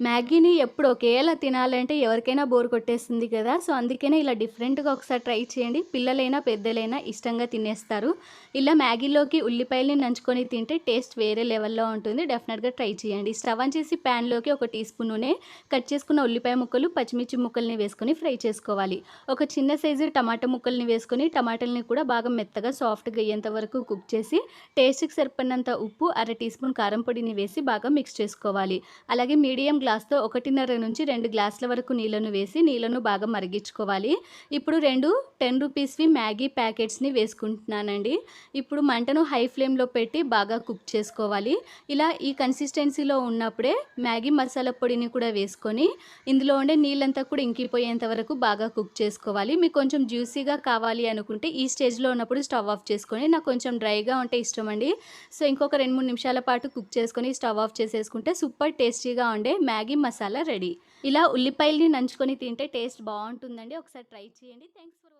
మ్యాగీని ఎప్పుడు ఒకేలా తినాలంటే ఎవరికైనా బోర్ కొట్టేస్తుంది కదా. సో అందుకనే ఇలా డిఫరెంట్గా ఒకసారి ట్రై చేయండి. పిల్లలైనా పెద్దలైనా ఇష్టంగా తినేస్తారు. ఇలా మ్యాగీలోకి ఉల్లిపాయలని నంచుకొని తింటే టేస్ట్ వేరే లెవెల్లో ఉంటుంది. డెఫినెట్గా ట్రై చేయండి. స్టవ్ ఆన్ చేసి ప్యాన్లోకి ఒక టీ స్పూన్ నూనె కట్ చేసుకున్న ఉల్లిపాయ ముక్కలు పచ్చిమిర్చి ముక్కల్ని వేసుకొని ఫ్రై చేసుకోవాలి. ఒక చిన్న సైజు టమాటా ముక్కల్ని వేసుకొని టమాటాలని కూడా బాగా మెత్తగా సాఫ్ట్గా అయ్యేంత వరకు కుక్ చేసి టేస్ట్కి సరిపడినంత ఉప్పు అర టీ స్పూన్ కారం పొడిని వేసి బాగా మిక్స్ చేసుకోవాలి. అలాగే మీడియం గ్లాస్తో ఒకటిన్నర నుంచి రెండు గ్లాసుల వరకు నీళ్ళను వేసి నీళ్ళను బాగా మరిగించుకోవాలి. ఇప్పుడు రెండు టెన్ రూపీస్వి మ్యాగీ ప్యాకెట్స్ని వేసుకుంటున్నానండి. ఇప్పుడు మంటను హై ఫ్లేమ్లో పెట్టి బాగా కుక్ చేసుకోవాలి. ఇలా ఈ కన్సిస్టెన్సీలో ఉన్నప్పుడే మ్యాగీ మసాలా పొడిని కూడా వేసుకొని ఇందులో ఉండే నీళ్ళంతా కూడా ఇంకిపోయేంత వరకు బాగా కుక్ చేసుకోవాలి. మీకు కొంచెం జ్యూసీగా కావాలి అనుకుంటే ఈ స్టేజ్లో ఉన్నప్పుడు స్టవ్ ఆఫ్ చేసుకొని నాకు కొంచెం డ్రైగా ఉంటే ఇష్టం అండి సో ఇంకొక రెండు మూడు నిమిషాల పాటు కుక్ చేసుకొని స్టవ్ ఆఫ్ చేసేసుకుంటే సూపర్ టేస్టీగా ఉండే మ్యాగీ మసాలా రెడీ. ఇలా ఉల్లిపాయల్ని నంచుకొని తింటే టేస్ట్ బాగుంటుందండి. ఒకసారి ట్రై చేయండి. Thanks for